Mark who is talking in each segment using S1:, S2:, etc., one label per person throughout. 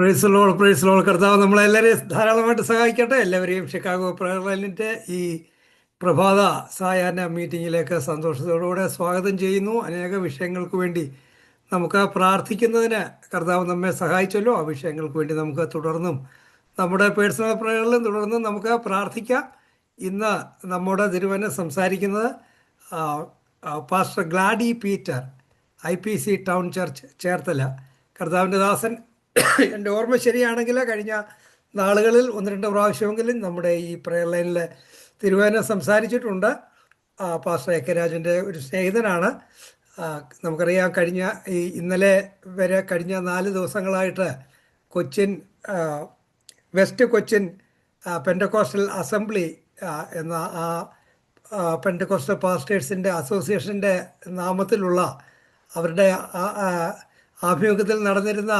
S1: Price ലോൾ price ലോൾ കർത്താവ് നമ്മളെല്ലാവരെയും ധാരാളമായിട്ട് സഹായിക്കട്ടെ. എല്ലാവരെയും ഷിക്കാഗോ പ്രയർലൈനിന്റെ ഈ പ്രഭാത സായാഹ്ന മീറ്റിങ്ങിലേക്ക് സന്തോഷത്തോടുകൂടെ സ്വാഗതം ചെയ്യുന്നു. അനേക വിഷയങ്ങൾക്ക് വേണ്ടി നമുക്ക് പ്രാർത്ഥിക്കുന്നതിന് കർത്താവ് നമ്മെ സഹായിച്ചല്ലോ. ആ വിഷയങ്ങൾക്ക് വേണ്ടി നമുക്ക് തുടർന്നും നമ്മുടെ പേഴ്സണൽ പ്രയറിലും തുടർന്നും നമുക്ക് പ്രാർത്ഥിക്കാം. ഇന്ന് നമ്മുടെ തിരുവന സംസാരിക്കുന്നത് pastor Glady Peter I P C town church Cherthala. കർത്താവിന്റെ ദാസൻ എന്റെ ഓർമ്മ ശരിയാണെങ്കിൽ കഴിഞ്ഞ നാളുകളിൽ ഒന്ന് രണ്ട് പ്രാവശ്യമെങ്കിലും നമ്മുടെ ഈ പ്രയർ ലൈനിൽ തിരുവേന സംസാരിച്ചിട്ടുണ്ട്. പാസ്റ്റർ എ ഒരു സ്നേഹിതനാണ്. നമുക്കറിയാം കഴിഞ്ഞ ഈ ഇന്നലെ വരെ കഴിഞ്ഞ നാല് ദിവസങ്ങളായിട്ട് Cochin west Cochin pentecostal assembly എന്ന ആ പെൻഡക്കോസ്റ്റൽ പാസ്റ്റേഴ്സിന്റെ അസോസിയേഷന്റെ നാമത്തിലുള്ള അവരുടെ ആഭിമുഖ്യത്തിൽ നടന്നിരുന്ന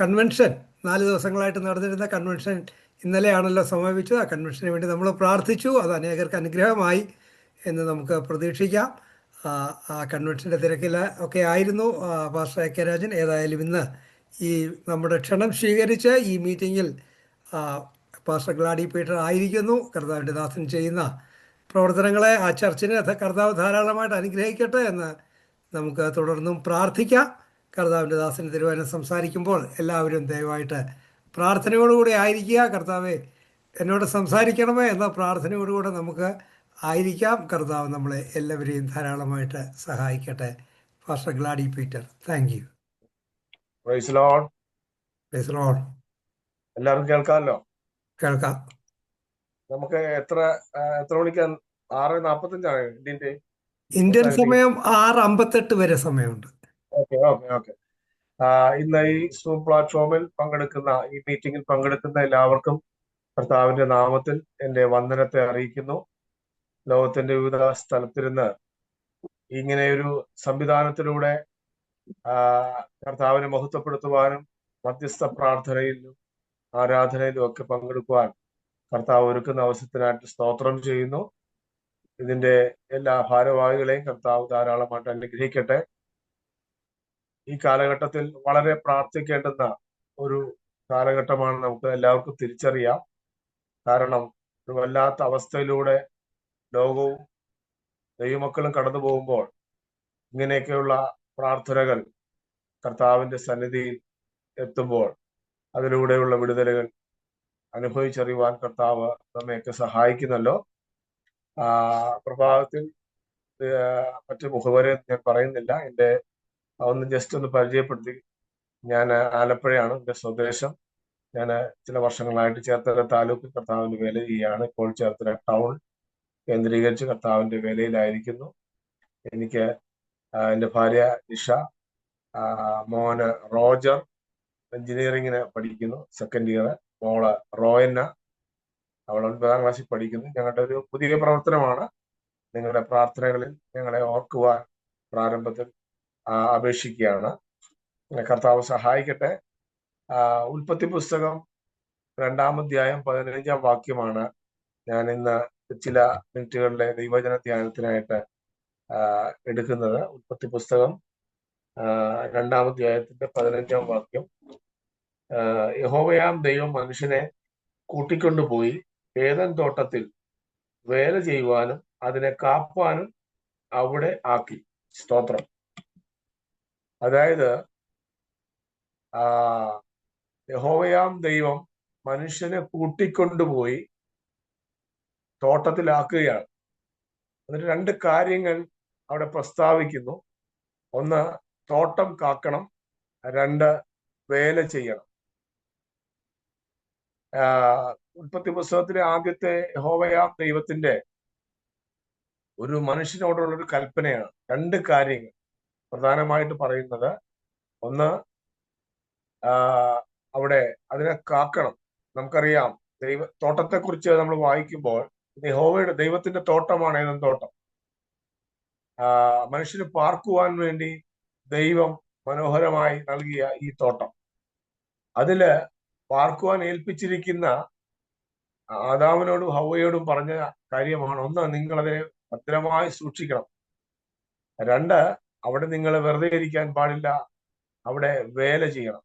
S1: കൺവെൻഷൻ നാല് ദിവസങ്ങളായിട്ട് നടന്നിരുന്ന കൺവെൻഷൻ ഇന്നലെയാണല്ലോ സമാപിച്ചത്. ആ കൺവെൻഷന് വേണ്ടി നമ്മൾ പ്രാർത്ഥിച്ചു. അത് അനേകർക്ക് അനുഗ്രഹമായി എന്ന് നമുക്ക് പ്രതീക്ഷിക്കാം. ആ, കൺവെൻഷന്റെ തിരക്കിൽ ഒക്കെ ആയിരുന്നു. Pastor A K Rajan. ഏതായാലും ഇന്ന് ഈ നമ്മുടെ ക്ഷണം സ്വീകരിച്ച് ഈ മീറ്റിങ്ങിൽ പാസ്റ്റർ ഗ്ലാഡി പീറ്റർ ആയിരിക്കുന്നു. കർത്താവിന്റെ ദാസൻ ചെയ്യുന്ന പ്രവർത്തനങ്ങളെ ആ ചർച്ചിനെ കർത്താവ് ധാരാളമായിട്ട് അനുഗ്രഹിക്കട്ടെ എന്ന് നമുക്ക് തുടർന്നും പ്രാർത്ഥിക്കാം. കർത്താവിന്റെ ദാസന് തിരുവനം സംസാരിക്കുമ്പോൾ എല്ലാവരും ദയവായിട്ട് പ്രാർത്ഥനയോടുകൂടി ആയിരിക്കുക. കർത്താവെ എന്നോട് സംസാരിക്കണമേ എന്ന പ്രാർത്ഥനയോടുകൂടെ നമുക്ക് ആയിരിക്കാം. കർത്താവ് നമ്മളെ എല്ലാവരെയും ധാരാളമായിട്ട് സഹായിക്കട്ടെ. Pastor Glady Peter thank you
S2: എല്ലാവരും കേൾക്കാമല്ലോ?
S1: കേൾക്കാം.
S2: നമുക്ക് എത്ര എത്ര മണിക്ക്? ആറ് നാപ്പത്തഞ്ചാണ്
S1: ഇന്ത്യൻ സമയം ആറ് അമ്പത്തെട്ട് വരെ സമയമുണ്ട്.
S2: ഓക്കെ ഓക്കെ ഓക്കെ ഇന്ന് ഈ സൂം പ്ലാറ്റ്ഫോമിൽ പങ്കെടുക്കുന്ന ഈ മീറ്റിംഗിൽ പങ്കെടുക്കുന്ന എല്ലാവർക്കും കർത്താവിന്റെ നാമത്തിൽ എന്റെ വന്ദനത്തെ അറിയിക്കുന്നു. ലോകത്തിന്റെ വിവിധ സ്ഥലത്തിരുന്ന് ഇങ്ങനെയൊരു സംവിധാനത്തിലൂടെ കർത്താവിനെ മഹത്വപ്പെടുത്തുവാനും മധ്യസ്ഥ പ്രാർത്ഥനയിലും ആരാധനയിലും ഒക്കെ പങ്കെടുക്കുവാൻ കർത്താവ് ഒരുക്കുന്ന അവസരത്തിനായിട്ട് സ്തോത്രം ചെയ്യുന്നു. ഇതിന്റെ എല്ലാ ഭാരവാഹികളെയും കർത്താവ് ധാരാളമായിട്ട് അനുഗ്രഹിക്കട്ടെ. ഈ കാലഘട്ടത്തിൽ വളരെ പ്രാർത്ഥിക്കേണ്ടുന്ന ഒരു കാലഘട്ടമാണ് നമുക്ക് എല്ലാവർക്കും തിരിച്ചറിയാം. കാരണം ഒരു വല്ലാത്ത അവസ്ഥയിലൂടെ ലോകവും ദൈവമക്കളും കടന്നു പോകുമ്പോൾ ഇങ്ങനെയൊക്കെയുള്ള പ്രാർത്ഥനകൾ കർത്താവിന്റെ സന്നിധിയിൽ എത്തുമ്പോൾ അതിലൂടെയുള്ള വിടുതലുകൾ അനുഭവിച്ചറിയുവാൻ കർത്താവ് നമ്മയൊക്കെ സഹായിക്കുന്നല്ലോ. പ്രഭാതത്തിൽ മറ്റു മുഖവരെ ഞാൻ പറയുന്നില്ല. എന്റെ ഒന്ന് ജസ്റ്റ് ഒന്ന് പരിചയപ്പെടുത്തി. ഞാൻ ആലപ്പുഴയാണ് എന്റെ സ്വദേശം. ഞാൻ ചില വർഷങ്ങളായിട്ട് ചേർത്തല താലൂക്ക് കർത്താവിന്റെ വേല ചെയ്യുകയാണ് ഇപ്പോൾ ചേർത്തല ടൗൺ കേന്ദ്രീകരിച്ച് കർത്താവിന്റെ വേലയിലായിരിക്കുന്നു. എനിക്ക് എന്റെ ഭാര്യ നിഷ മോന് റോജർ എഞ്ചിനീയറിങ്ങിന് പഠിക്കുന്നു. സെക്കൻഡ് ഇയർ മോൾ റോയന്ന. അവൾ ഒൻപതാം ക്ലാസ്സിൽ പഠിക്കുന്നു. ഞങ്ങളുടെ ഒരു പുതിയ പ്രവർത്തനമാണ്. നിങ്ങളുടെ പ്രാർത്ഥനകളിൽ ഞങ്ങളെ ഓർക്കുവാൻ പ്രാരംഭത്തിൽ അപേക്ഷിക്കുകയാണ്. കർത്താവ് സഹായിക്കട്ടെ. ഉൽപ്പത്തി പുസ്തകം രണ്ടാം അധ്യായം പതിനഞ്ചാം വാക്യമാണ് ഞാൻ ഇന്ന് ചില മിനിറ്റുകളിലെ ദൈവജന ധ്യാനത്തിനായിട്ട് എടുക്കുന്നത്. ഉൽപ്പത്തി പുസ്തകം രണ്ടാം അധ്യായത്തിന്റെ പതിനഞ്ചാം വാക്യം. യഹോവയാം ദൈവം മനുഷ്യനെ കൂട്ടിക്കൊണ്ടുപോയി ഏതൻ തോട്ടത്തിൽ വേല ചെയ്യുവാനും അതിനെ കാപ്പാനും അവിടെ ആക്കി. സ്തോത്രം. അതായത് ആ യഹോവയാം ദൈവം മനുഷ്യനെ കൂട്ടിക്കൊണ്ടുപോയി തോട്ടത്തിലാക്കുകയാണ്. എന്നിട്ട് രണ്ട് കാര്യങ്ങൾ അവിടെ പ്രസ്താവിക്കുന്നു. ഒന്ന് തോട്ടം കാക്കണം. രണ്ട് വേല ചെയ്യണം. ഉൽപ്പത്തി പുസ്തകത്തിലെ ആദ്യത്തെ യഹോവയാം ദൈവത്തിന്റെ ഒരു മനുഷ്യനോടുള്ള ഒരു കൽപ്പനയാണ്. രണ്ട് കാര്യങ്ങൾ. പ്രധാനമായിട്ട് പറയുന്നത് ഒന്ന് അവിടെ അതിനെ കാക്കണം. നമുക്കറിയാം ദൈവ തോട്ടത്തെക്കുറിച്ച് നമ്മൾ വായിക്കുമ്പോൾ യഹോവയുടെ ദൈവത്തിന്റെ തോട്ടമാണ് ഏതെന്ന് തോട്ടം. മനുഷ്യന് പാർക്കുവാൻ വേണ്ടി ദൈവം മനോഹരമായി നൽകിയ ഈ തോട്ടം. അതിൽ പാർക്കുവാൻ ഏൽപ്പിച്ചിരിക്കുന്ന ആദാമിനോടും ഹൗവയോടും പറഞ്ഞ കാര്യമാണ് ഒന്ന് നിങ്ങളതിനെ ഭദ്രമായി സൂക്ഷിക്കണം. രണ്ട് അവിടെ നിങ്ങൾ വെറുതെ ഇരിക്കാൻ പാടില്ല. അവിടെ വേല ചെയ്യണം.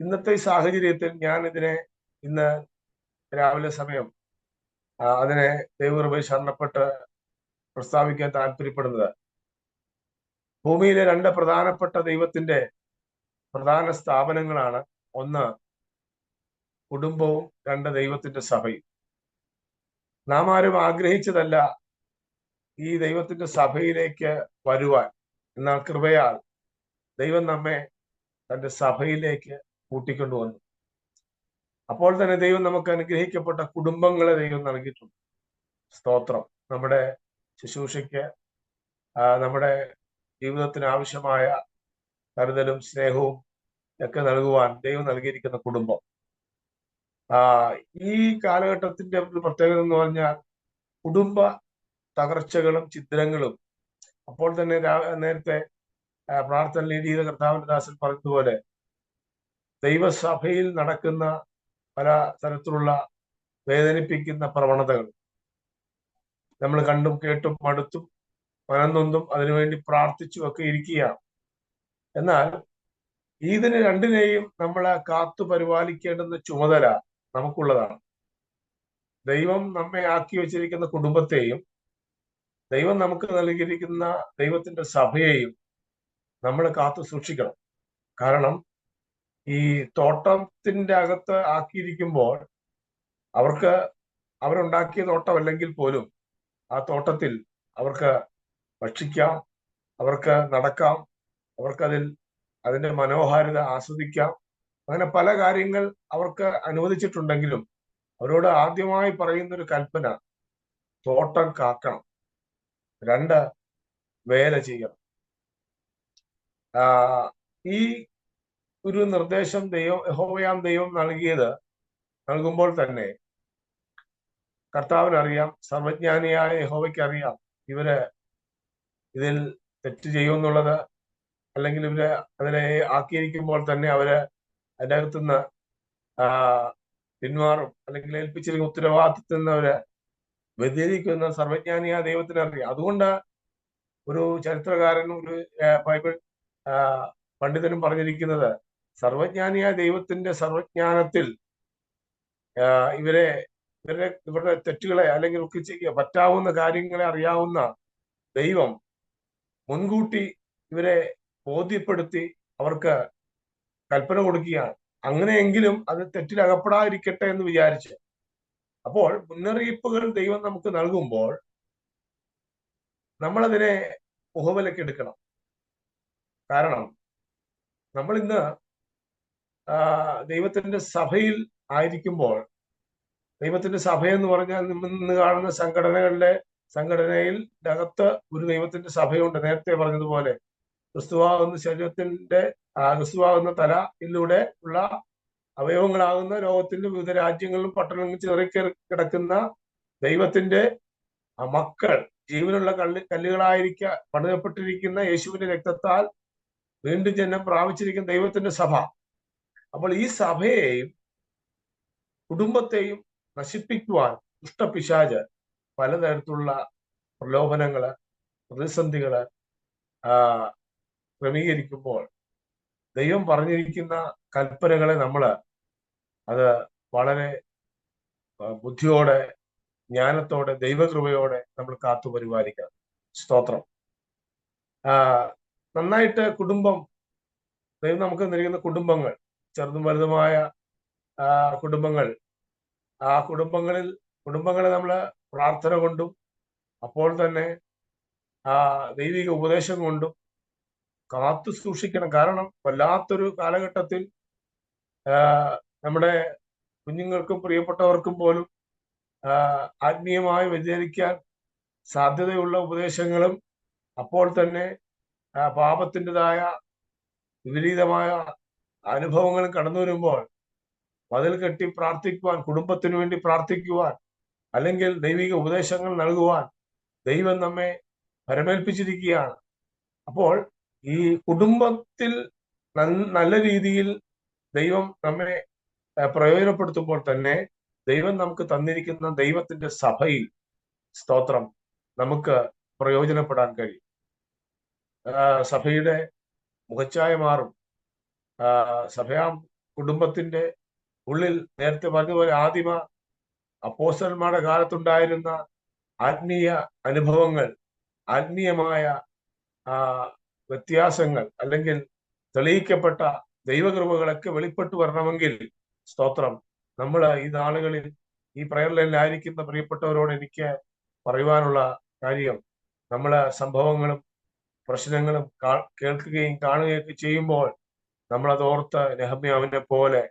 S2: ഇന്നത്തെ സാഹചര്യത്തിൽ ഞാൻ ഇതിനെ ഇന്ന് രാവിലെ സമയം അതിനെ ദൈവകൃപയിൽ ശരണപ്പെട്ട് പ്രസ്താവിക്കാൻ താല്പര്യപ്പെടുന്നത്. ഭൂമിയിലെ രണ്ട് പ്രധാനപ്പെട്ട ദൈവത്തിന്റെ പ്രധാന സ്ഥാപനങ്ങളാണ്. ഒന്ന് കുടുംബവും രണ്ട് ദൈവത്തിന്റെ സഭയും. നാം ആരും ആഗ്രഹിച്ചതല്ല ഈ ദൈവത്തിന്റെ സഭയിലേക്ക് വരുവാൻ എന്നാൽ കൃപയാൽ ദൈവം നമ്മെ തന്റെ സഭയിലേക്ക് കൂട്ടിക്കൊണ്ടുവന്നു. അപ്പോൾ തന്നെ ദൈവം നമുക്ക് അനുഗ്രഹിക്കപ്പെട്ട കുടുംബങ്ങളെ ദൈവം നൽകിയിട്ടുണ്ട്. സ്തോത്രം. നമ്മുടെ ശുശ്രൂഷയ്ക്ക് നമ്മുടെ ജീവിതത്തിന് ആവശ്യമായ കരുതലും സ്നേഹവും ഒക്കെ നൽകുവാൻ ദൈവം നൽകിയിരിക്കുന്ന കുടുംബം. ഈ കാലഘട്ടത്തിന്റെ ഒരു പ്രത്യേകത എന്ന് പറഞ്ഞാൽ കുടുംബ തകർച്ചകളും ചിത്രങ്ങളും. അപ്പോൾ തന്നെ നേരത്തെ പ്രാർത്ഥന ചെയ്ത കർത്താവിന്റെ ദാസൻ പറഞ്ഞതുപോലെ ദൈവസഭയിൽ നടക്കുന്ന പല തരത്തിലുള്ള വേദനിപ്പിക്കുന്ന പ്രവണതകൾ നമ്മൾ കണ്ടും കേട്ടും മടുത്തും മനന്നൊന്നും അതിനുവേണ്ടി പ്രാർത്ഥിച്ചും ഒക്കെ ഇരിക്കുകയാണ്. എന്നാൽ ഇതിന് രണ്ടിനെയും നമ്മൾ കാത്തു പരിപാലിക്കേണ്ടുന്ന ചുമതല നമുക്കുള്ളതാണ്. ദൈവം നമ്മെ ആക്കി വെച്ചിരിക്കുന്ന കുടുംബത്തെയും ദൈവം നമുക്ക് നൽകിയിരിക്കുന്ന ദൈവത്തിന്റെ സഭയെയും നമ്മൾ കാത്തു സൂക്ഷിക്കണം. കാരണം ഈ തോട്ടത്തിന്റെ അകത്ത് ആക്കിയിരിക്കുമ്പോൾ അവർക്ക് അവരുണ്ടാക്കിയ തോട്ടമല്ലെങ്കിൽ പോലും ആ തോട്ടത്തിൽ അവർക്ക് ഭക്ഷിക്കാം അവർക്ക് നടക്കാം അവർക്കതിൽ അതിന്റെ മനോഹാരിത ആസ്വദിക്കാം. അങ്ങനെ പല കാര്യങ്ങൾ അവർക്ക് അനുവദിച്ചിട്ടുണ്ടെങ്കിലും അവരോട് ആദ്യമായി പറയുന്ന ഒരു കൽപ്പന തോട്ടം കാക്കണം. രണ്ട് വേല ചെയ്യണം. ഈ ഒരു നിർദ്ദേശം ദൈവം യഹോവയാം ദൈവം നൽകിയത് നൽകുമ്പോൾ തന്നെ കർത്താവിനറിയാം സർവജ്ഞാനിയായ യഹോവയ്ക്ക് അറിയാം ഇവർ ഇതിൽ തെറ്റ് ചെയ്യുമെന്നുള്ളത് അല്ലെങ്കിൽ ഇവർ അതിനെ ആക്കിയിരിക്കുമ്പോൾ തന്നെ അവർ അതിനകത്തുനിന്ന് പിന്മാറും അല്ലെങ്കിൽ ഏൽപ്പിച്ചിരിക്കുന്ന ഉത്തരവാദിത്തത്തിൽ നിന്ന് അവർ വ്യതിരിക്കുന്ന സർവജ്ഞാനിയ അറിയാം അതുകൊണ്ട് ഒരു ചരിത്രകാരനും ഒരു ആ, ബൈബിൾ ആ, പണ്ഡിതനും പറഞ്ഞിരിക്കുന്നത് സർവജ്ഞാനിയായ ദൈവത്തിന്റെ സർവജ്ഞാനത്തിൽ ആ, ഇവരെ ഇവരുടെ ഇവരുടെ തെറ്റുകളെ അല്ലെങ്കിൽ ഒക്കെ പറ്റാവുന്ന കാര്യങ്ങളെ അറിയാവുന്ന ദൈവം മുൻകൂട്ടി ഇവരെ ബോധ്യപ്പെടുത്തി അവർക്ക് കൽപ്പന കൊടുക്കുകയാണ്. അങ്ങനെയെങ്കിലും അത് തെറ്റിലകപ്പെടാതിരിക്കട്ടെ എന്ന് വിചാരിച്ച് അപ്പോൾ മുന്നറിയിപ്പുകൾ ദൈവം നമുക്ക് നൽകുമ്പോൾ നമ്മളതിനെ മുഖവിലക്ക് എടുക്കണം. കാരണം നമ്മൾ ഇന്ന് ദൈവത്തിന്റെ സഭയിൽ ആയിരിക്കുമ്പോൾ ദൈവത്തിന്റെ സഭ എന്ന് പറഞ്ഞാൽ ഇന്ന് കാണുന്ന സംഘടനകളിലെ സംഘടനയിൽ അകത്ത് ഒരു ദൈവത്തിന്റെ സഭയുണ്ട്. നേരത്തെ പറഞ്ഞതുപോലെ ക്രിസ്തുവാകുന്ന ശരീരത്തിന്റെ ക്രിസ്തുവാകുന്ന തലയിലൂടെ ഉള്ള അവയവങ്ങളാകുന്ന ലോകത്തിന്റെ വിവിധ രാജ്യങ്ങളിലും പട്ടണങ്ങളിൽ ചെറിയ കിടക്കുന്ന ദൈവത്തിന്റെ മക്കൾ ജീവനുള്ള കല്ല് കല്ലുകളായിരിക്ക പണിതപ്പെട്ടിരിക്കുന്ന യേശുവിന്റെ രക്തത്താൽ വീണ്ടും ജന്മം പ്രാപിച്ചിരിക്കുന്ന ദൈവത്തിന്റെ സഭ. അപ്പോൾ ഈ സഭയെയും കുടുംബത്തെയും നശിപ്പിക്കുവാൻ ദുഷ്ടപിശാജ് പലതരത്തിലുള്ള പ്രലോഭനങ്ങൾ പ്രതിസന്ധികൾ ക്രമീകരിക്കുമ്പോൾ ദൈവം പറഞ്ഞിരിക്കുന്ന കൽപ്പനകളെ നമ്മൾ അത് വളരെ ബുദ്ധിയോടെ ജ്ഞാനത്തോടെ ദൈവകൃപയോടെ നമ്മൾ കാത്തു പരിപാലിക്കണം. സ്തോത്രം. നന്നായിട്ട് കുടുംബം ദൈവം നമുക്ക് നൽകുന്ന കുടുംബങ്ങൾ ചെറുതും വലുതുമായ കുടുംബങ്ങൾ. ആ കുടുംബങ്ങളിൽ കുടുംബങ്ങളെ നമ്മൾ പ്രാർത്ഥന കൊണ്ടും അപ്പോൾ തന്നെ ആ ദൈവിക ഉപദേശം കൊണ്ടും കാത്തു സൂക്ഷിക്കണം. കാരണം വല്ലാത്തൊരു കാലഘട്ടത്തിൽ നമ്മുടെ കുഞ്ഞുങ്ങൾക്കും പ്രിയപ്പെട്ടവർക്കും പോലും ആത്മീയമായി വ്യതിചരിക്കാൻ സാധ്യതയുള്ള ഉപദേശങ്ങളും അപ്പോൾ തന്നെ പാപത്തിന്റെതായ വിപരീതമായ അനുഭവങ്ങളും കടന്നു വരുമ്പോൾ മതിൽ കെട്ടി പ്രാർത്ഥിക്കുവാൻ കുടുംബത്തിനു വേണ്ടി പ്രാർത്ഥിക്കുവാൻ അല്ലെങ്കിൽ ദൈവിക ഉപദേശങ്ങൾ നൽകുവാൻ ദൈവം നമ്മെ പരമേൽപ്പിച്ചിരിക്കുകയാണ്. അപ്പോൾ ഈ കുടുംബത്തിൽ നല്ല രീതിയിൽ ദൈവം നമ്മെ പ്രയോജനപ്പെടുത്തുമ്പോൾ തന്നെ ദൈവം നമുക്ക് തന്നിരിക്കുന്ന ദൈവത്തിന്റെ സഭയിൽ സ്തോത്രം നമുക്ക് പ്രയോജനപ്പെടാൻ കഴിയും. സഭയുടെ മുഖച്ഛായ മാറും. സഭയാ കുടുംബത്തിന്റെ ഉള്ളിൽ നേരത്തെ പറഞ്ഞതുപോലെ ആദിമ അപ്പോസന്മാരുടെ കാലത്തുണ്ടായിരുന്ന ആത്മീയ അനുഭവങ്ങൾ ആത്മീയമായ വ്യത്യാസങ്ങൾ അല്ലെങ്കിൽ തെളിയിക്കപ്പെട്ട ദൈവകൃപകളൊക്കെ വെളിപ്പെട്ടു വരണമെങ്കിൽ സ്തോത്രം. നമ്മൾ ഈ നാളുകളിൽ ഈ പ്രയർ ലൈനിലായിരിക്കുന്ന പ്രിയപ്പെട്ടവരോട് എനിക്ക് പറയുവാനുള്ള കാര്യം നമ്മൾ സംഭവങ്ങളും പ്രശ്നങ്ങളും കേൾക്കുകയും കാണുകയൊക്കെ ചെയ്യുമ്പോൾ നമ്മളത് ഓർത്ത് നെഹമ്യാവിനെ പോലെ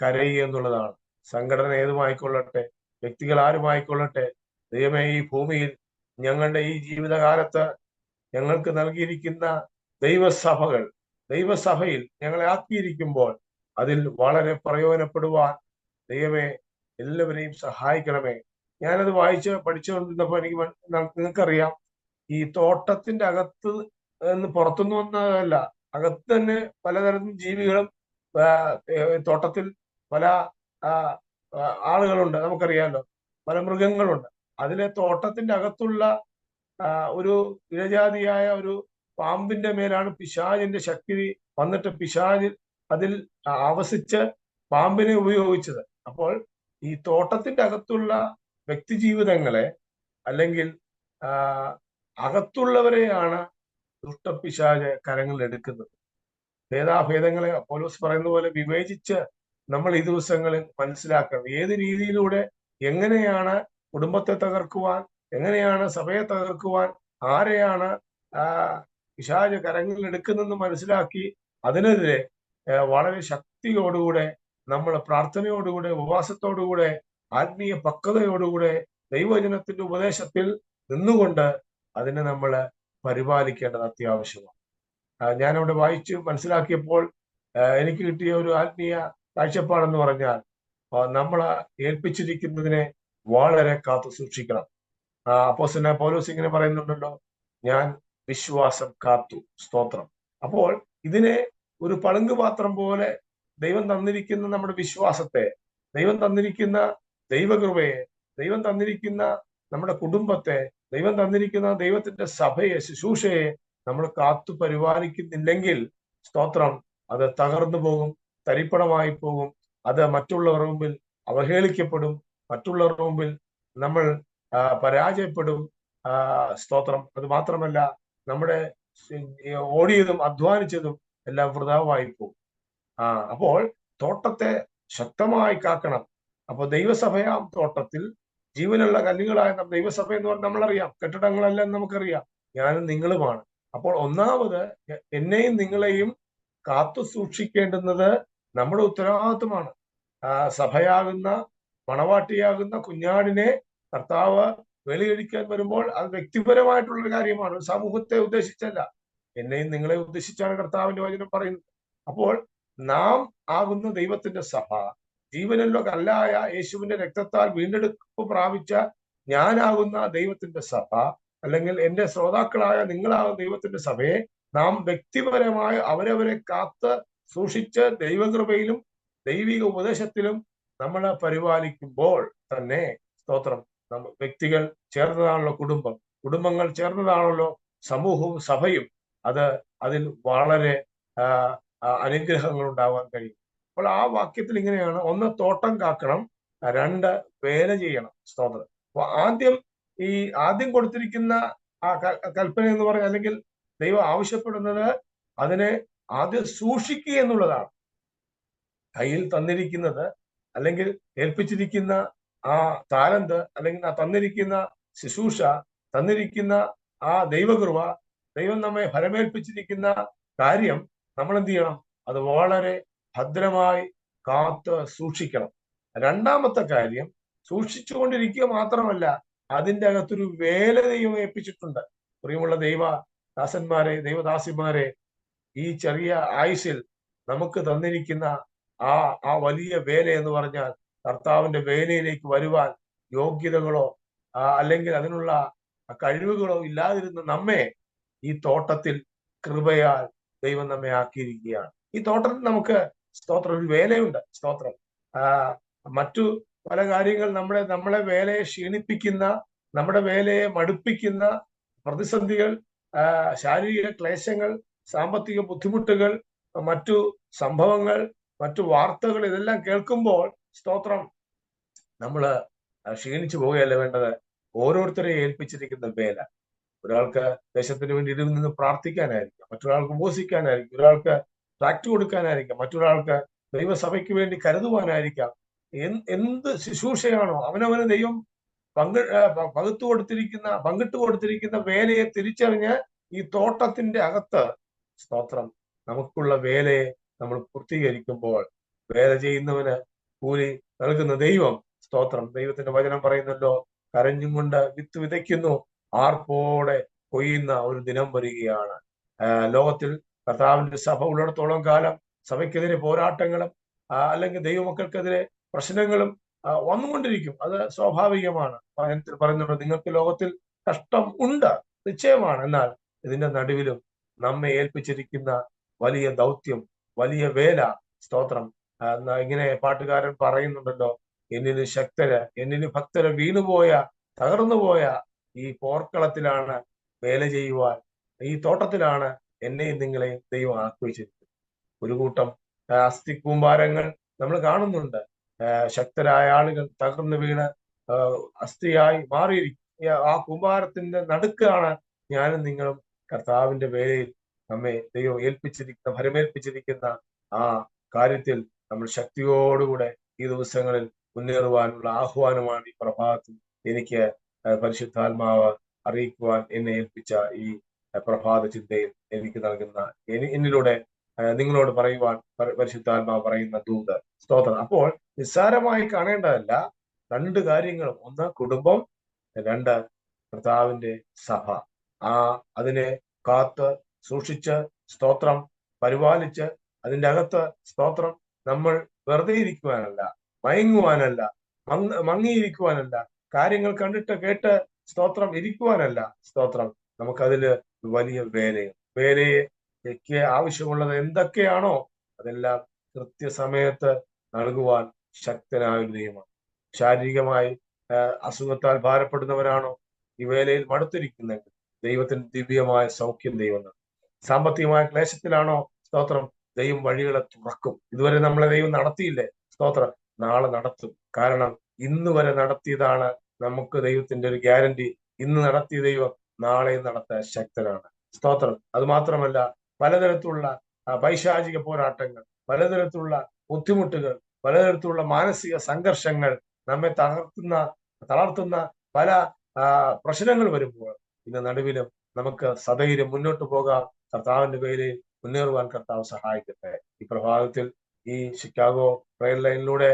S2: കരയുക എന്നുള്ളതാണ്. സംഘടന ഏതുമായിക്കൊള്ളട്ടെ വ്യക്തികൾ ആരുമായിക്കൊള്ളട്ടെ ദൈവമേ ഈ ഭൂമിയിൽ ഞങ്ങളുടെ ഈ ജീവിതകാലത്ത് ഞങ്ങൾക്ക് നൽകിയിരിക്കുന്ന ദൈവസഭകൾ ദൈവസഭയിൽ ഞങ്ങളെ ആക്കിയിരിക്കുമ്പോൾ അതിൽ വളരെ പ്രയോജനപ്പെടുവാൻ ദൈവമേ എല്ലാവരെയും സഹായിക്കണമേ. ഞാനത് വായിച്ച് പഠിച്ചുകൊണ്ടിരുന്നപ്പോൾ എനിക്ക് നിങ്ങൾക്കറിയാം ഈ തോട്ടത്തിന്റെ അകത്ത് നിന്ന് പുറത്തുനിന്ന് വന്നതല്ല അകത്ത് തന്നെ പലതരം ജീവികളും തോട്ടത്തിൽ പല ആളുകളുണ്ട് നമുക്കറിയാമല്ലോ പല മൃഗങ്ങളുണ്ട്. അതിലെ തോട്ടത്തിന്റെ അകത്തുള്ള ഒരു ഇഴജാതിയായ ഒരു പാമ്പിന്റെ മേലാണ് പിശാചിന്റെ ശക്തി വന്നിട്ട് പിശാച് അതിൽ ആവസിച്ച് പാമ്പിനെ ഉപയോഗിച്ചത്. അപ്പോൾ ഈ തോട്ടത്തിന്റെ അകത്തുള്ള വ്യക്തി ജീവിതങ്ങളെ അല്ലെങ്കിൽ അകത്തുള്ളവരെയാണ് ദുഷ്ടപിശാച് കരങ്ങളിൽ എടുക്കുന്നത്. ഭേദാഭേദങ്ങളെ പോലീസ് പറയുന്ന പോലെ വിവേചിച്ച് നമ്മൾ ഈ ദിവസങ്ങളിൽ മനസ്സിലാക്കണം. ഏത് രീതിയിലൂടെ എങ്ങനെയാണ് കുടുംബത്തെ തകർക്കുവാൻ എങ്ങനെയാണ് സഭയെ തകർക്കുവാൻ ആരെയാണ് ആ പിശാച് കരങ്ങളിൽ എടുക്കുന്നതെന്ന് മനസ്സിലാക്കി അതിനെതിരെ വളരെ ശക്തിയോടുകൂടെ നമ്മൾ പ്രാർത്ഥനയോടുകൂടെ ഉപവാസത്തോടുകൂടെ ആത്മീയ പക്വതയോടുകൂടെ ദൈവജനത്തിന്റെ ഉപദേശത്തിൽ നിന്നുകൊണ്ട് അതിനെ നമ്മൾ പരിപാലിക്കേണ്ടത് അത്യാവശ്യമാണ്. ഞാനവിടെ വായിച്ച് മനസ്സിലാക്കിയപ്പോൾ എനിക്ക് കിട്ടിയ ഒരു ആത്മീയ കാഴ്ചപ്പാടെന്ന് പറഞ്ഞാൽ നമ്മൾ ഏൽപ്പിച്ചിരിക്കുന്നതിനെ വളരെ കാത്തു സൂക്ഷിക്കണം. അപ്പോ പൗലോസ് ഇങ്ങനെ പറയുന്നുണ്ടല്ലോ ഞാൻ വിശ്വാസം കാത്തു. സ്തോത്രം. അപ്പോൾ ഇതിനെ ഒരു പളുങ്ക് പാത്രം പോലെ ദൈവം തന്നിരിക്കുന്ന നമ്മുടെ വിശ്വാസത്തെ ദൈവം തന്നിരിക്കുന്ന ദൈവകൃപയെ ദൈവം തന്നിരിക്കുന്ന നമ്മുടെ കുടുംബത്തെ ദൈവം തന്നിരിക്കുന്ന ദൈവത്തിന്റെ സഭയെ ശുശ്രൂഷയെ നമ്മൾ കാത്തു പരിപാലിക്കുന്നില്ലെങ്കിൽ സ്തോത്രം അത് തകർന്നു പോകും തരിപ്പണമായി പോകും. അത് മറ്റുള്ളവരുടെ മുമ്പിൽ അവഹേളിക്കപ്പെടും മറ്റുള്ളവരുടെ മുമ്പിൽ നമ്മൾ പരാജയപ്പെടും. സ്തോത്രം. അത് മാത്രമല്ല നമ്മുടെ ഓടിയതും അധ്വാനിച്ചതും എല്ലാം വൃതാവായി പോകും ആ അപ്പോൾ തോട്ടത്തെ ശക്തമായി കാക്കണം. അപ്പൊ ദൈവസഭയാം തോട്ടത്തിൽ ജീവനുള്ള കല്ലുകളായ ദൈവസഭ എന്ന് പറഞ്ഞാൽ നമ്മളറിയാം. കെട്ടിടങ്ങളെല്ലാം നമുക്കറിയാം. ഞാനും നിങ്ങളുമാണ്. അപ്പോൾ ഒന്നാമത് എന്നെയും നിങ്ങളെയും കാത്തു സൂക്ഷിക്കേണ്ടുന്നത് നമ്മുടെ ഉത്തരവാദിത്വമാണ്. സഭയാകുന്ന മണവാട്ടിയാകുന്ന കുഞ്ഞാടിനെ കർത്താവ് വെളിയൊഴിക്കാൻ വരുമ്പോൾ അത് വ്യക്തിപരമായിട്ടുള്ള കാര്യമാണ്. സമൂഹത്തെ ഉദ്ദേശിച്ചല്ല. എന്നെയും നിങ്ങളെ ഉദ്ദേശിച്ചാണ് കർത്താവിന്റെ വചനം പറയുന്നത്. അപ്പോൾ നാം ആകുന്ന ദൈവത്തിന്റെ സഭ ജീവനല്ലോ കല്ലായ യേശുവിന്റെ രക്തത്താൽ വീണ്ടെടുപ്പ് പ്രാപിച്ച ഞാനാകുന്ന ദൈവത്തിന്റെ സഭ അല്ലെങ്കിൽ എന്റെ ശ്രോതാക്കളായ നിങ്ങളാകുന്ന ദൈവത്തിന്റെ സഭയെ നാം വ്യക്തിപരമായി അവരവരെ കാത്ത് സൂക്ഷിച്ച് ദൈവകൃപയിലും ദൈവിക ഉപദേശത്തിലും നമ്മൾ പരിപാലിക്കുമ്പോൾ തന്നെ സ്തോത്രം. വ്യക്തികൾ ചേർന്നതാണല്ലോ കുടുംബം. കുടുംബങ്ങൾ ചേർന്നതാണല്ലോ സമൂഹവും സഭയും. അത് അതിൽ വളരെ അനുഗ്രഹങ്ങൾ ഉണ്ടാവാൻ കഴിയും. അപ്പോൾ ആ വാക്യത്തിൽ ഇങ്ങനെയാണ് ഒന്ന് തോട്ടം കാക്കണം രണ്ട് വേല ചെയ്യണം സ്തോത്രം. അപ്പൊ ആദ്യം ഈ ആദ്യം കൊടുത്തിരിക്കുന്ന ആ കൽപ്പന എന്ന് പറഞ്ഞ അല്ലെങ്കിൽ ദൈവം ആവശ്യപ്പെടുന്നത് അതിനെ ആദ്യം സൂക്ഷിക്കുക എന്നുള്ളതാണ്. കയ്യിൽ തന്നിരിക്കുന്നത് അല്ലെങ്കിൽ ഏൽപ്പിച്ചിരിക്കുന്ന ആ താലന്ത് അല്ലെങ്കിൽ ആ തന്നിരിക്കുന്ന ശുശ്രൂഷ തന്നിരിക്കുന്ന ആ ദൈവകൃപ ദൈവം നമ്മെ ഫലമേൽപ്പിച്ചിരിക്കുന്ന കാര്യം നമ്മൾ എന്ത് ചെയ്യണം അത് വളരെ ഭദ്രമായി കാത്ത് സൂക്ഷിക്കണം. രണ്ടാമത്തെ കാര്യം സൂക്ഷിച്ചു കൊണ്ടിരിക്കുക മാത്രമല്ല അതിന്റെ അകത്തൊരു വേല ദൈവം ഏൽപ്പിച്ചിട്ടുണ്ട്. പ്രിയമുള്ള ദൈവ ദാസന്മാരെ ദൈവദാസിമാരെ ഈ ചെറിയ ആയുസിൽ നമുക്ക് തന്നിരിക്കുന്ന ആ ആ വലിയ വേല എന്ന് പറഞ്ഞാൽ കർത്താവിന്റെ വേലയിലേക്ക് വരുവാൻ യോഗ്യതകളോ അല്ലെങ്കിൽ അതിനുള്ള കഴിവുകളോ ഇല്ലാതിരുന്ന നമ്മെ ഈ തോട്ടത്തിൽ കൃപയാൽ ദൈവം നമ്മെ ആക്കിയിരിക്കുകയാണ്. ഈ തോട്ടത്തിൽ നമുക്ക് സ്തോത്രം ഒരു വേലയുണ്ട് സ്തോത്രം. മറ്റു പല കാര്യങ്ങൾ നമ്മളെ നമ്മളെ വേലയെ ക്ഷീണിപ്പിക്കുന്ന നമ്മുടെ വേലയെ മടുപ്പിക്കുന്ന പ്രതിസന്ധികൾ ശാരീരിക ക്ലേശങ്ങൾ സാമ്പത്തിക ബുദ്ധിമുട്ടുകൾ മറ്റു സംഭവങ്ങൾ മറ്റു വാർത്തകൾ ഇതെല്ലാം കേൾക്കുമ്പോൾ സ്തോത്രം നമ്മൾ ക്ഷീണിച്ചു പോവുകയല്ല വേണ്ടത്? ഓരോരുത്തരെയും ഏൽപ്പിച്ചിരിക്കുന്ന വേല. ഒരാൾക്ക് ദേശത്തിന് വേണ്ടി ഇതിൽ നിന്ന് പ്രാർത്ഥിക്കാനായിരിക്കാം മറ്റൊരാൾക്ക് ഉപസിക്കാനായിരിക്കും ഒരാൾക്ക് ട്രാക്ട് കൊടുക്കാനായിരിക്കാം മറ്റൊരാൾക്ക് ദൈവസഭയ്ക്ക് വേണ്ടി കരുതുവാനായിരിക്കാം. എന്ത് ശുശ്രൂഷയാണോ അവനവന് ദൈവം പങ്ക് പകുത്തു കൊടുത്തിരിക്കുന്ന പങ്കിട്ട് കൊടുത്തിരിക്കുന്ന വേലയെ തിരിച്ചറിഞ്ഞ് ഈ തോട്ടത്തിന്റെ അകത്ത് സ്തോത്രം നമുക്കുള്ള വേലയെ നമ്മൾ പൂർത്തീകരിക്കുമ്പോൾ വേല ചെയ്യുന്നവന് കൂലി നൽകുന്ന ദൈവം സ്തോത്രം. ദൈവത്തിന്റെ വചനം പറയുന്നല്ലോ കരഞ്ഞും കൊണ്ട് വിത്ത് വിതയ്ക്കുന്നു ആർപ്പോടെ കൊയ്യുന്ന ഒരു ദിനം വരികയാണ്. ലോകത്തിൽ കർത്താവിന്റെ സഭ ഉള്ളിടത്തോളം കാലം സഭയ്ക്കെതിരെ പോരാട്ടങ്ങളും അല്ലെങ്കിൽ ദൈവമക്കൾക്കെതിരെ പ്രശ്നങ്ങളും വന്നുകൊണ്ടിരിക്കും. അത് സ്വാഭാവികമാണ്. പറയുന്നുണ്ട് നിങ്ങൾക്ക് ലോകത്തിൽ കഷ്ടം ഉണ്ട്. നിശ്ചയമാണ്. എന്നാൽ ഇതിന്റെ നടുവിലും നമ്മെ ഏൽപ്പിച്ചിരിക്കുന്ന വലിയ ദൗത്യം വലിയ വേല. സ്തോത്രം. ഇങ്ങനെ പാട്ടുകാരൻ പറയുന്നുണ്ടല്ലോ എന്നിന് ശക്തര് എന്നിന് ഭക്തര് വീണുപോയ തകർന്നുപോയ ഈ പോർക്കളത്തിലാണ് വേല ചെയ്യുവാൻ ഈ തോട്ടത്തിലാണ് എന്നെയും നിങ്ങളെ ദൈവം ആശ്രയിച്ചിരിക്കുന്നത്. ഒരു കൂട്ടം അസ്ഥി കൂമ്പാരങ്ങൾ നമ്മൾ കാണുന്നുണ്ട്. ശക്തരായ ആളുകൾ തകർന്നു വീണ് അസ്ഥിയായി മാറിയിരിക്കും ആ കൂമ്പാരത്തിന്റെ നടുക്കാണ് ഞാനും നിങ്ങളും കർത്താവിന്റെ വേലയിൽ നമ്മെ ദൈവം ഏൽപ്പിച്ചിരിക്കുന്ന ഭരമേൽപ്പിച്ചിരിക്കുന്ന ആ കാര്യത്തിൽ നമ്മൾ ശക്തിയോടുകൂടെ ഈ ദിവസങ്ങളിൽ മുന്നേറുവാനുള്ള ആഹ്വാനമാണ് ഈ പ്രഭാതത്തിൽ എനിക്ക് പരിശുദ്ധാത്മാവ് അറിയിക്കുവാൻ എന്നെ ഏൽപ്പിച്ച ഈ പ്രഭാത ചിന്തയിൽ എനിക്ക് നൽകുന്ന എന്നിലൂടെ നിങ്ങളോട് പറയുവാൻ പരിശുദ്ധാത്മാവ് പറയുന്ന ദൂത്. സ്തോത്രം. അപ്പോൾ നിസ്സാരമായി കാണേണ്ടതല്ല രണ്ട് കാര്യങ്ങൾ ഒന്ന് കുടുംബം. രണ്ട് കർത്താവിന്റെ സഭ. ആ അതിനെ കാത്ത് സൂക്ഷിച്ച് സ്തോത്രം പരിപാലിച്ച് അതിന്റെ അകത്ത് സ്തോത്രം നമ്മൾ വെറുതെ ഇരിക്കുവാനല്ല മയങ്ങുവാനല്ല മങ് മങ്ങിയിരിക്കുവാനല്ല കാര്യങ്ങൾ കണ്ടിട്ട് കേട്ട് സ്തോത്രം ഇരിക്കുവാനല്ല സ്തോത്രം. നമുക്കതിൽ വലിയ വേലയും വേലയ്ക്ക് ആവശ്യമുള്ളത് എന്തൊക്കെയാണോ അതെല്ലാം കൃത്യസമയത്ത് നൽകുവാൻ ശക്തനായ ദൈവമാണ് ശാരീരികമായി അസുഖത്താൽ ഭാരപ്പെടുന്നവരാണോ ഈ വേലയിൽ മടുത്തിരിക്കുന്നെങ്കിൽ ദൈവത്തിന് ദിവ്യമായ സൗഖ്യം ദൈവം സാമ്പത്തികമായ ക്ലേശത്തിലാണോ സ്തോത്രം? ദൈവം വഴികളെ തുറക്കും. ഇതുവരെ നമ്മളെ ദൈവം നടത്തിയില്ലേ? സ്തോത്രം. നാളെ നടത്തും. കാരണം ഇന്ന് വരെ നടത്തിയതാണ് നമുക്ക് ദൈവത്തിന്റെ ഒരു ഗ്യാരണ്ടി ഇന്ന് നടത്തിയ ദൈവം നാളെയും നടത്താൻ ശക്തനാണ്. സ്തോത്രം. അത് മാത്രമല്ല പലതരത്തിലുള്ള പൈശാചിക പോരാട്ടങ്ങൾ പലതരത്തിലുള്ള ബുദ്ധിമുട്ടുകൾ പലതരത്തിലുള്ള മാനസിക സംഘർഷങ്ങൾ നമ്മെ തകർത്തുന്ന തളർത്തുന്ന പല പ്രശ്നങ്ങൾ വരുമ്പോൾ ഇന്ന് നടുവിലും നമുക്ക് സധൈര്യം മുന്നോട്ട് പോകാം. കർത്താവിന്റെ പേരിൽ മുന്നേറുവാൻ കർത്താവ് സഹായിക്കട്ടെ. ഈ പ്രഭാതത്തിൽ ഈ ഷിക്കാഗോ ട്രെയിൻ ലൈനിലൂടെ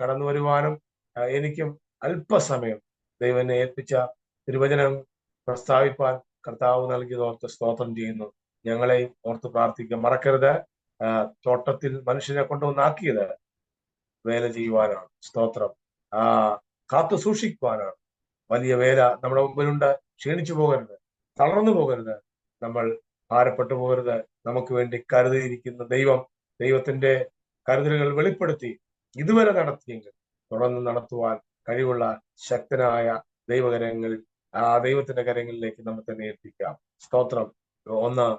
S2: കടന്നു വരുവാനും എനിക്കും അല്പസമയം ദൈവനെ ഏൽപ്പിച്ച തിരുവചനം പ്രസ്താവിപ്പാൻ കർത്താവ് നൽകിയത് ഓർത്ത് സ്തോത്രം ചെയ്യുന്നു. ഞങ്ങളെയും ഓർത്ത് പ്രാർത്ഥിക്കുക. മറക്കരുത്. തോട്ടത്തിൽ മനുഷ്യനെ കൊണ്ടുവന്നാക്കിയത് വേല ചെയ്യുവാനാണ്. സ്തോത്രം. ആ കാത്തു സൂക്ഷിക്കുവാനാണ്. വലിയ വേല നമ്മുടെ മുമ്പിലുണ്ട്. ക്ഷീണിച്ചു പോകരുത്. തളർന്നു പോകരുത്. നമ്മൾ ഭാരപ്പെട്ടു പോകരുത്. നമുക്ക് വേണ്ടി കരുതിയിരിക്കുന്ന ദൈവം ദൈവത്തിന്റെ കരുതലുകൾ വെളിപ്പെടുത്തി ഇതുവരെ നടത്തിയെങ്കിൽ തുടർന്ന് നടത്തുവാൻ കഴിവുള്ള ശക്തനായ ദൈവകരങ്ങൾ ആ ദൈവത്തിന്റെ കരങ്ങളിലേക്ക് നമുക്ക് തന്നെ ഏൽപ്പിക്കാം. സ്തോത്രം. ഒന്ന്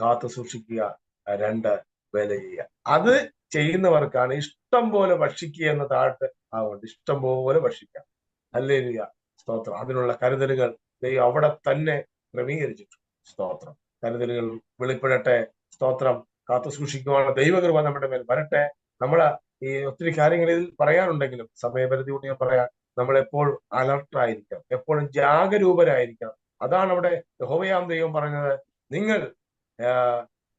S2: കാത്തു സൂക്ഷിക്കുക. രണ്ട് വേല ചെയ്യുക. അത് ചെയ്യുന്നവർക്കാണ് ഇഷ്ടം പോലെ ഭക്ഷിക്കുക എന്ന താഴ്ത്ത് ആവുന്നത് ഇഷ്ടം പോലെ ഭക്ഷിക്കാം. അല്ലേ സ്തോത്രം. അതിനുള്ള കരുതലുകൾ ദൈവം അവിടെ തന്നെ ക്രമീകരിച്ചിട്ടുണ്ട്. സ്തോത്രം. കരുതലുകൾ വെളിപ്പെടട്ടെ. സ്തോത്രം. കാത്തു സൂക്ഷിക്കുവാനുള്ള ദൈവകൃപ നമ്മുടെ മേൽ വരട്ടെ. നമ്മൾ ഈ ഒത്തിരി കാര്യങ്ങൾ ഇതിൽ പറയാനുണ്ടെങ്കിലും സമയപരിധി കൊണ്ട് ഞാൻ പറയാം. നമ്മൾ എപ്പോഴും അലർട്ടായിരിക്കണം എപ്പോഴും ജാഗരൂപരായിരിക്കണം. അതാണ് അവിടെ യഹോവയാം ദൈവം പറഞ്ഞത്. നിങ്ങൾ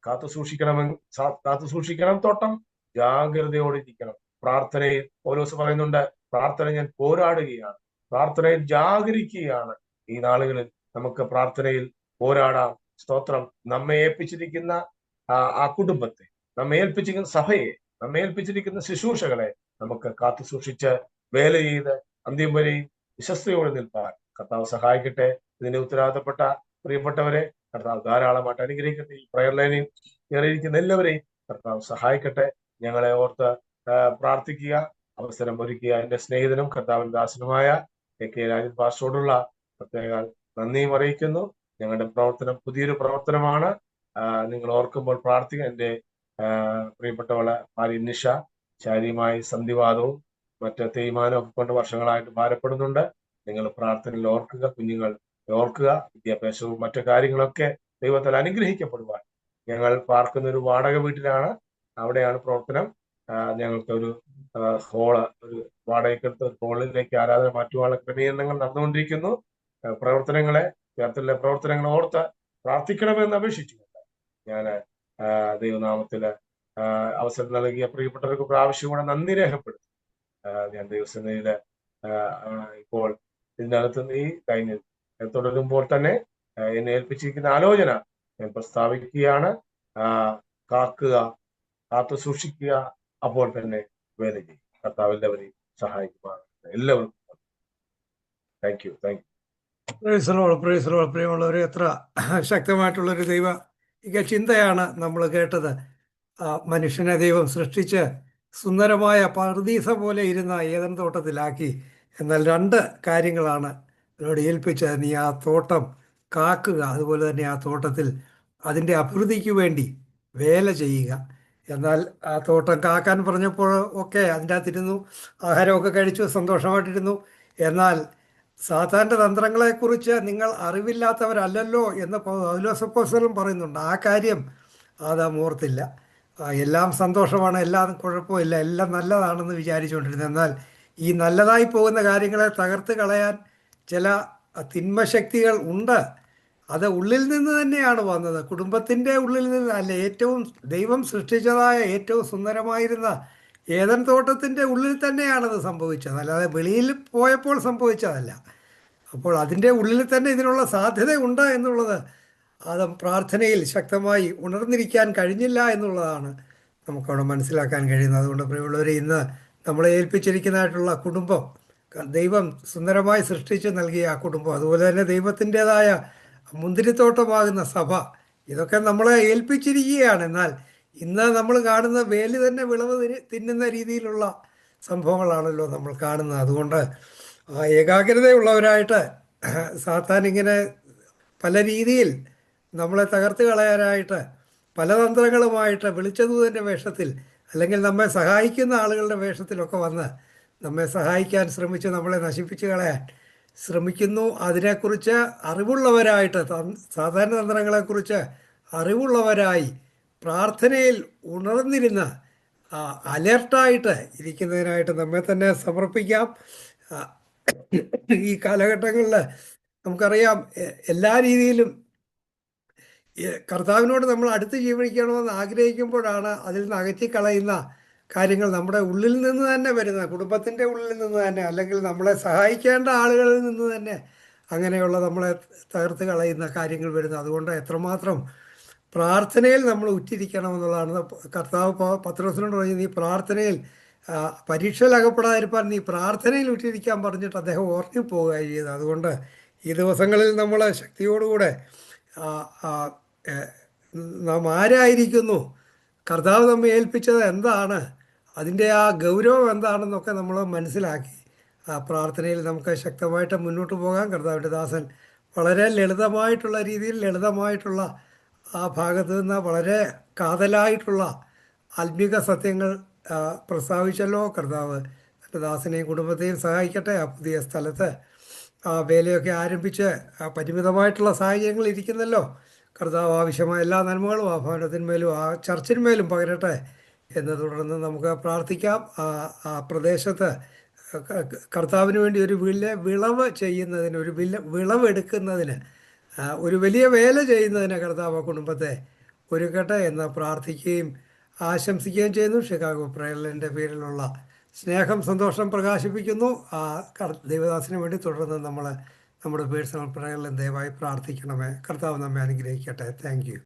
S2: കാത്തു സൂക്ഷിക്കണമെ കാത്തു സൂക്ഷിക്കണം തോട്ടം ജാഗ്രതയോടെ ഇരിക്കണം. പ്രാർത്ഥനയിൽ ഓരോസ് പറയുന്നുണ്ട് പ്രാർത്ഥന ഞാൻ പോരാടുകയാണ്. പ്രാർത്ഥനയിൽ ജാഗരിക്കുകയാണ്. ഈ നാളുകളിൽ നമുക്ക് പ്രാർത്ഥനയിൽ പോരാടാം. സ്തോത്രം നമ്മെ ഏൽപ്പിച്ചിരിക്കുന്ന ആ കുടുംബത്തെ നമ്മെ ഏൽപ്പിച്ചിരിക്കുന്ന സഭയെ നമ്മെ ഏൽപ്പിച്ചിരിക്കുന്ന ശുശ്രൂഷകളെ നമുക്ക് കാത്തു സൂക്ഷിച്ച് വേല ചെയ്ത് അന്ത്യം വരെയും വിശ്വസ്തയോടെ നിൽപ്പാൻ കർത്താവ് സഹായിക്കട്ടെ. ഇതിനെ ഉത്തരവാദിത്തപ്പെട്ട പ്രിയപ്പെട്ടവരെ കർത്താവ് ധാരാളമായിട്ട് അനുഗ്രഹിക്കട്ടെ. ഈ പ്രയർ ലൈനിൽ കയറിയിരിക്കുന്ന എല്ലാവരെയും കർത്താവ് സഹായിക്കട്ടെ. ഞങ്ങളെ ഓർത്ത് പ്രാർത്ഥിക്കുക അവസരം ഒരുക്കുക. എന്റെ സ്നേഹിതനും കർത്താവിൻ ദാസനുമായ എ കെ രാജൻ പാസ്റ്റോടുള്ള പ്രത്യേക നന്ദിയും അറിയിക്കുന്നു. ഞങ്ങളുടെ പ്രവർത്തനം പുതിയൊരു പ്രവർത്തനമാണ്. നിങ്ങൾ ഓർക്കുമ്പോൾ പ്രാർത്ഥിക്കുക. എന്റെ പ്രിയപ്പെട്ടവൾ ഭാര്യ നിഷ ശാരീരികമായി സന്ധിവാദവും മറ്റ് തേയ്മാനവും ഒക്കെ കൊണ്ട് വർഷങ്ങളായിട്ട് ഭാരപ്പെടുന്നുണ്ട്. നിങ്ങൾ പ്രാർത്ഥനയിൽ ഓർക്കുക കുഞ്ഞുങ്ങൾ ഓർക്കുക വിദ്യാഭ്യാസവും മറ്റു കാര്യങ്ങളൊക്കെ ദൈവത്താൽ അനുഗ്രഹിക്കപ്പെടുവാൻ. ഞങ്ങൾ പാർക്കുന്ന ഒരു വാടക വീട്ടിലാണ്. അവിടെയാണ് പ്രവർത്തനം. ഞങ്ങൾക്ക് ഒരു ഹോൾ ഒരു വാടകയ്ക്കെടുത്ത് ഹോളിലേക്ക് ആരാധന മാറ്റുവാനുള്ള ക്രമീകരണങ്ങൾ നടന്നുകൊണ്ടിരിക്കുന്നു. പ്രവർത്തനങ്ങളെ ചേർത്തിലെ പ്രവർത്തനങ്ങൾ ഓർത്ത് പ്രാർത്ഥിക്കണമെന്ന് അപേക്ഷിച്ചുകൊണ്ട് ഞാൻ ദൈവനാമത്തിൽ അവസരം നൽകിയ പ്രിയപ്പെട്ടവർക്ക് പ്രാവശ്യം കൂടെ നന്ദി രേഖപ്പെടുത്തി ഞാൻ ദൈവസേനയിൽ ഇപ്പോൾ ഇതിനകത്ത് ഈ കഴിഞ്ഞ് തുടരുമ്പോൾ തന്നെ എന്നെ ഏൽപ്പിച്ചിരിക്കുന്ന ആലോചന ഞാൻ പ്രസ്താവിക്കുകയാണ്. കാക്കുക കാത്തു സൂക്ഷിക്കുക അപ്പോൾ തന്നെ വേല ചെയ്യും. കർത്താവ് എല്ലാവരെയും സഹായിക്കുമാണ് എല്ലാവർക്കും താങ്ക് യു താങ്ക് യു
S1: പ്രിയമുള്ളവരെ എത്ര ശക്തമായിട്ടുള്ളൊരു ദൈവ ചിന്തയാണ് നമ്മൾ കേട്ടത്. മനുഷ്യനെ ദൈവം സൃഷ്ടിച്ച് സുന്ദരമായ പർദീസ പോലെ ഇരുന്ന ഏതൻ തോട്ടത്തിലാക്കി. എന്നാൽ രണ്ട് കാര്യങ്ങളാണ് അവരോട് ഏൽപ്പിച്ചത്. നീ ആ തോട്ടം കാക്കുക. അതുപോലെ തന്നെ ആ തോട്ടത്തിൽ അതിന്റെ അഭിവൃദ്ധിക്ക് വേണ്ടി വേല ചെയ്യുക. എന്നാൽ ആ തോട്ടം കാക്കാൻ പറഞ്ഞപ്പോൾ ഒക്കെ അതിന്റെ അകത്തിരുന്നു. ആഹാരമൊക്കെ കഴിച്ചു. സന്തോഷമായിട്ടിരുന്നു. എന്നാൽ സാത്താന്റെ തന്ത്രങ്ങളെക്കുറിച്ച് നിങ്ങൾ അറിവില്ലാത്തവരല്ലല്ലോ എന്ന് പൗലോസപ്പോസലും പറയുന്നുണ്ട്. ആ കാര്യം ആദാം ഓർത്തില്ല. എല്ലാം സന്തോഷമാണ് എല്ലാം കുഴപ്പമില്ല എല്ലാം നല്ലതാണെന്ന് വിചാരിച്ചുകൊണ്ടിരുന്നത്. എന്നാൽ ഈ നല്ലതായി പോകുന്ന കാര്യങ്ങളെ തകർത്ത് കളയാൻ ചില തിന്മശക്തികൾ ഉണ്ട്. അത് ഉള്ളിൽ നിന്ന് തന്നെയാണ് വന്നത്. കുടുംബത്തിന്റെ ഉള്ളിൽ നിന്ന് അല്ല ഏറ്റവും ദൈവം സൃഷ്ടിച്ചതായ ഏറ്റവും സുന്ദരമായിരുന്ന ഏതൻ തോട്ടത്തിന്റെ ഉള്ളിൽ തന്നെയാണത് സംഭവിച്ചത്. അല്ലാതെ വെളിയിൽ പോയപ്പോൾ സംഭവിച്ചതല്ല. അപ്പോൾ അതിന്റെ ഉള്ളിൽ തന്നെ ഇതിനുള്ള സാധ്യതയുണ്ട് എന്നുള്ളത് അത് പ്രാർത്ഥനയിൽ ശക്തമായി ഉണർന്നിരിക്കാൻ കഴിഞ്ഞില്ല എന്നുള്ളതാണ് നമുക്കവിടെ മനസ്സിലാക്കാൻ കഴിയുന്നത്. അതുകൊണ്ട് പ്രിയമുള്ളവരെ ഇന്ന് നമ്മളെ ഏൽപ്പിച്ചിരിക്കുന്നതായിട്ടുള്ള കുടുംബം ദൈവം സുന്ദരമായി സൃഷ്ടിച്ച് നൽകിയ ആ കുടുംബം അതുപോലെ തന്നെ ദൈവത്തിന്റെതായ മുന്തിരിത്തോട്ടമാകുന്ന സഭ ഇതൊക്കെ നമ്മളെ ഏൽപ്പിച്ചിരിക്കുകയാണ്. എന്നാൽ ഇന്ന് നമ്മൾ കാണുന്ന വേലി തന്നെ വിളവ് തിന്നുന്ന രീതിയിലുള്ള സംഭവങ്ങളാണല്ലോ നമ്മൾ കാണുന്നത്. അതുകൊണ്ട് ആ ഏകാഗ്രതയുള്ളവരായിട്ട് സാത്താൻ ഇങ്ങനെ പല രീതിയിൽ നമ്മളെ തകർത്ത് കളയാനായിട്ട് പല തന്ത്രങ്ങളുമായിട്ട് വിളിച്ചതൂതന്റെ വേഷത്തിൽ അല്ലെങ്കിൽ നമ്മെ സഹായിക്കുന്ന ആളുകളുടെ വേഷത്തിലൊക്കെ വന്ന് നമ്മെ സഹായിക്കാൻ ശ്രമിച്ച് നമ്മളെ നശിപ്പിച്ച് കളയാൻ ശ്രമിക്കുന്നു. അതിനെക്കുറിച്ച് അറിവുള്ളവരായിട്ട് സാധാരണ തന്ത്രങ്ങളെക്കുറിച്ച് അറിവുള്ളവരായി പ്രാർത്ഥനയിൽ ഉണർന്നിരുന്ന അലേർട്ടായിട്ട് ഇരിക്കുന്നതിനായിട്ട് നമ്മെ തന്നെ സമർപ്പിക്കാം. ഈ കാലഘട്ടങ്ങളിൽ നമുക്കറിയാം എല്ലാ രീതിയിലും കർത്താവിനോട് നമ്മൾ അടുത്ത് ജീവിക്കണമെന്ന് ആഗ്രഹിക്കുമ്പോഴാണ് അതിൽ നിന്ന് അകറ്റിക്കളയുന്ന കാര്യങ്ങൾ നമ്മുടെ ഉള്ളിൽ നിന്ന് തന്നെ വരുന്ന കുടുംബത്തിന്റെ ഉള്ളിൽ നിന്ന് തന്നെ അല്ലെങ്കിൽ നമ്മളെ സഹായിക്കേണ്ട ആളുകളിൽ നിന്ന് തന്നെ അങ്ങനെയുള്ള നമ്മളെ തകർത്ത് കളയുന്ന കാര്യങ്ങൾ വരുന്നത്. അതുകൊണ്ട് എത്രമാത്രം പ്രാർത്ഥനയിൽ നമ്മൾ ഉറ്റിരിക്കണം എന്നുള്ളതാണ് കർത്താവ് പത്രത്തിനോട് പറഞ്ഞത് ഈ പ്രാർത്ഥനയിൽ പരീക്ഷയിൽ അകപ്പെടാതിരിക്കാൻ നീ പ്രാർത്ഥനയിൽ വിട്ടിരിക്കാൻ പറഞ്ഞിട്ട് അദ്ദേഹം ഉറങ്ങിപ്പോവുകയാണ് ചെയ്തത് അതുകൊണ്ട് ഈ ദിവസങ്ങളിൽ നമ്മൾ ശക്തിയോടുകൂടെ നാം ആരായിരിക്കുന്നു? കർത്താവ് നമ്മെ ഏൽപ്പിച്ചത് എന്താണ്? അതിന്റെ ആ ഗൗരവം എന്താണെന്നൊക്കെ നമ്മൾ മനസ്സിലാക്കി. ആ പ്രാർത്ഥനയിൽ നമുക്ക് ശക്തമായിട്ട് മുന്നോട്ട് പോകാം. കർത്താവിന്റെ ദാസൻ വളരെ ലളിതമായിട്ടുള്ള രീതിയിൽ ലളിതമായിട്ടുള്ള ആ ഭാഗത്ത് നിന്ന് വളരെ കാതലായിട്ടുള്ള ആത്മീക സത്യങ്ങൾ പ്രസ്താവിച്ചല്ലോ. കർത്താവ് തന്റെ ദാസനെയും കുടുംബത്തെയും സഹായിക്കട്ടെ. ആ പുതിയ സ്ഥലത്ത് ആ വേലയൊക്കെ ആരംഭിച്ച് ആ പരിമിതമായിട്ടുള്ള സാഹചര്യങ്ങൾ ഇരിക്കുന്നല്ലോ. കർത്താവ് ആവശ്യമായ എല്ലാ നന്മകളും ആ ഭവനത്തിന്മേലും ആ ചർച്ചിന്മേലും പകരട്ടെ എന്ന് തുടർന്ന് നമുക്ക് പ്രാർത്ഥിക്കാം. ആ ആ പ്രദേശത്ത് കർത്താവിന് വേണ്ടി ഒരു വില വിളവ് ചെയ്യുന്നതിന് ഒരു വില വിളവെടുക്കുന്നതിന് ഒരു വലിയ വേല ചെയ്യുന്നതിന് കർത്താവ് കുടുംബത്തെ ഒരുക്കട്ടെ എന്ന് പ്രാർത്ഥിക്കുകയും ആശംസിക്കുകയും ചെയ്യുന്നു. ഷിക്കാഗോ പ്രയലിന്റെ പേരിലുള്ള സ്നേഹം സന്തോഷം പ്രകാശിപ്പിക്കുന്നു. ആ ദൈവദാസിന് വേണ്ടി തുടർന്ന് നമ്മൾ നമ്മുടെ പേഴ്സണൽ പ്രയറിലും ദയവായി പ്രാർത്ഥിക്കണമേ. കർത്താവ് നമ്മെ അനുഗ്രഹിക്കട്ടെ. താങ്ക്